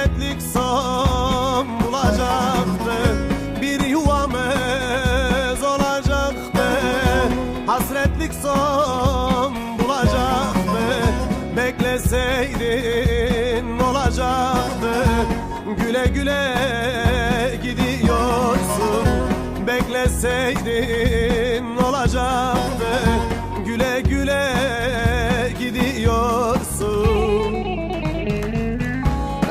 cennetlik son bulacaktı. Bir yuvamız olacaktı. Hasretlik son bulacaktı. Bekleseydin olacaktı. Güle güle gidiyorsun. Bekleseydin olacaktı. Güle güle gidiyorsun.